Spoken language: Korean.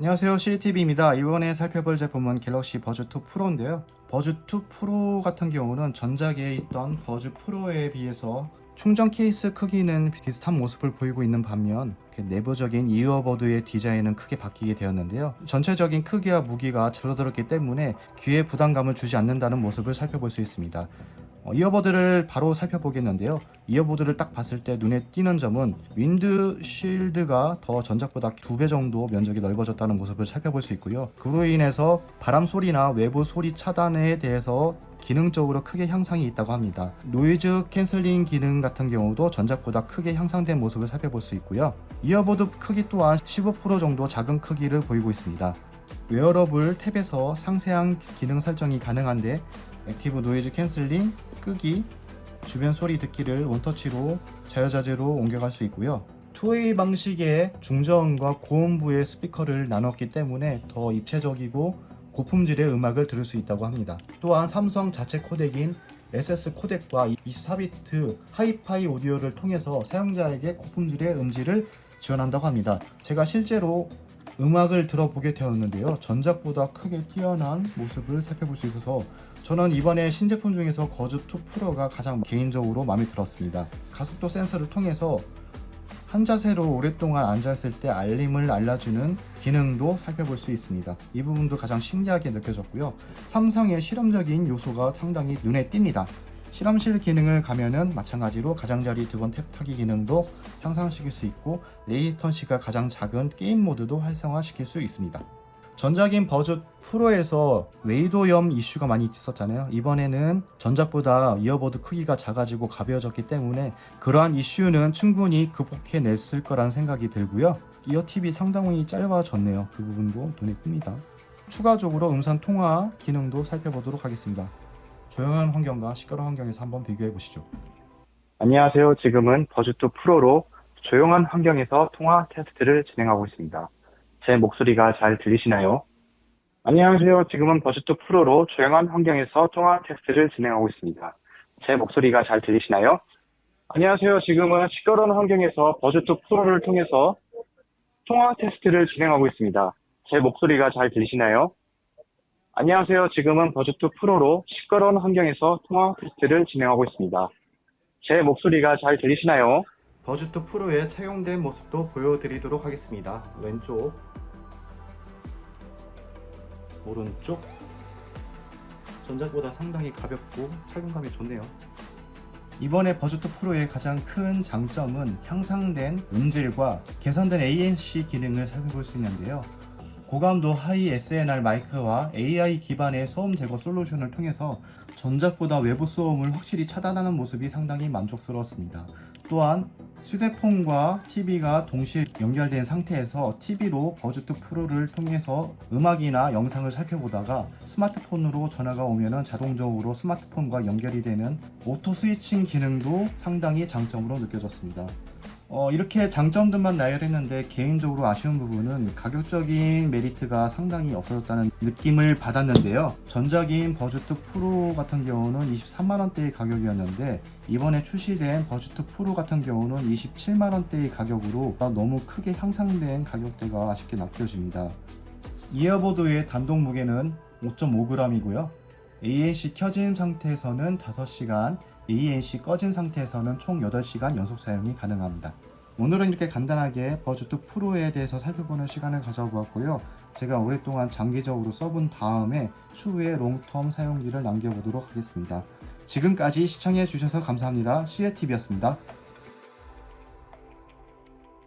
안녕하세요 CCTV입니다. 이번에 살펴볼 제품은 갤럭시 버즈2 프로인데요. 버즈2 프로 같은 경우는 전작에 있던 버즈 프로에 비해서 충전 케이스 크기는 비슷한 모습을 보이고 있는 반면 그 내부적인 이어버드의 디자인은 크게 바뀌게 되었는데요. 전체적인 크기와 무게가 줄어들었기 때문에 귀에 부담감을 주지 않는다는 모습을 살펴볼 수 있습니다. 어, 이어버드를 바로 살펴보겠는데요. 이어버드를 딱 봤을 때 눈에 띄는 점은 윈드실드가 더 전작보다 두 배 정도 면적이 넓어졌다는 모습을 살펴볼 수 있고요. 그로 인해서 바람 소리나 외부 소리 차단에 대해서 기능적으로 크게 향상이 있다고 합니다. 노이즈 캔슬링 기능 같은 경우도 전작보다 크게 향상된 모습을 살펴볼 수 있고요. 이어버드 크기 또한 15% 정도 작은 크기를 보이고 있습니다. 웨어러블 탭에서 상세한 기능 설정이 가능한데 액티브 노이즈 캔슬링, 끄기, 주변 소리 듣기를 원터치로 자유자재로 옮겨갈 수 있고요. 투웨이 방식의 중저음과 고음부의 스피커를 나눴기 때문에 더 입체적이고 고품질의 음악을 들을 수 있다고 합니다. 또한 삼성 자체 코덱인 SS 코덱과 24비트 하이파이 오디오를 통해서 사용자에게 고품질의 음질을 지원한다고 합니다. 제가 실제로 음악을 들어보게 되었는데요. 전작보다 크게 뛰어난 모습을 살펴볼 수 있어서 저는 이번에 신제품 중에서 거즈 2 프로가 가장 개인적으로 마음에 들었습니다. 가속도 센서를 통해서 한 자세로 오랫동안 앉아있을 때 알림을 알려주는 기능도 살펴볼 수 있습니다. 이 부분도 가장 신기하게 느껴졌고요. 삼성의 실험적인 요소가 상당히 눈에 띕니다. 실험실 기능을 가면은 마찬가지로 가장자리 두 번 탭 타기 기능도 향상시킬 수 있고 레이턴시가 가장 작은 게임 모드도 활성화시킬 수 있습니다. 전작인 버즈 프로에서 웨이도염 이슈가 많이 있었잖아요. 이번에는 전작보다 이어버드 크기가 작아지고 가벼워졌기 때문에 그러한 이슈는 충분히 극복해냈을 거란 생각이 들고요. 이어 팁이 상당히 짧아졌네요. 그 부분도 눈에 띕니다. 추가적으로 음성 통화 기능도 살펴보도록 하겠습니다. 조용한 환경과 시끄러운 환경에서 한번 비교해 보시죠. 안녕하세요. 지금은 버즈2 프로로 조용한 환경에서 통화 테스트를 진행하고 있습니다. 제 목소리가 잘 들리시나요? 안녕하세요. 지금은 버즈2 프로로 조용한 환경에서 통화 테스트를 진행하고 있습니다. 제 목소리가 잘 들리시나요? 안녕하세요. 지금은 시끄러운 환경에서 버즈2 프로를 통해서 통화 테스트를 진행하고 있습니다. 제 목소리가 잘 들리시나요? 안녕하세요. 지금은 버즈2 프로로 시끄러운 환경에서 통화 테스트를 진행하고 있습니다. 제 목소리가 잘 들리시나요? 버즈2 프로에 채용된 모습도 보여드리도록 하겠습니다. 왼쪽, 오른쪽. 전작보다 상당히 가볍고 착용감이 좋네요. 이번에 버즈2 프로의 가장 큰 장점은 향상된 음질과 개선된 ANC 기능을 살펴볼 수 있는데요. 고감도 하이 SNR 마이크와 AI 기반의 소음 제거 솔루션을 통해서 전작보다 외부 소음을 확실히 차단하는 모습이 상당히 만족스러웠습니다. 또한 휴대폰과 TV가 동시에 연결된 상태에서 TV로 버즈2 프로를 통해서 음악이나 영상을 살펴보다가 스마트폰으로 전화가 오면 자동적으로 스마트폰과 연결이 되는 오토 스위칭 기능도 상당히 장점으로 느껴졌습니다. 어, 이렇게 장점들만 나열했는데 개인적으로 아쉬운 부분은 가격적인 메리트가 상당히 없어졌다는 느낌을 받았는데요. 전작인 버즈2 프로 같은 경우는 23만원대의 가격이었는데 이번에 출시된 버즈2 프로 같은 경우는 27만원대의 가격으로 너무 크게 향상된 가격대가 아쉽게 느껴집니다. 이어보드의 단독 무게는 5.5g이고요. ANC 켜진 상태에서는 5시간, ANC 꺼진 상태에서는 총 8시간 연속 사용이 가능합니다. 오늘은 이렇게 간단하게 버즈2 프로에 대해서 살펴보는 시간을 가져보았고요. 제가 오랫동안 장기적으로 써본 다음에 추후에 롱텀 사용기를 남겨보도록 하겠습니다. 지금까지 시청해 주셔서 감사합니다. 시에TV였습니다.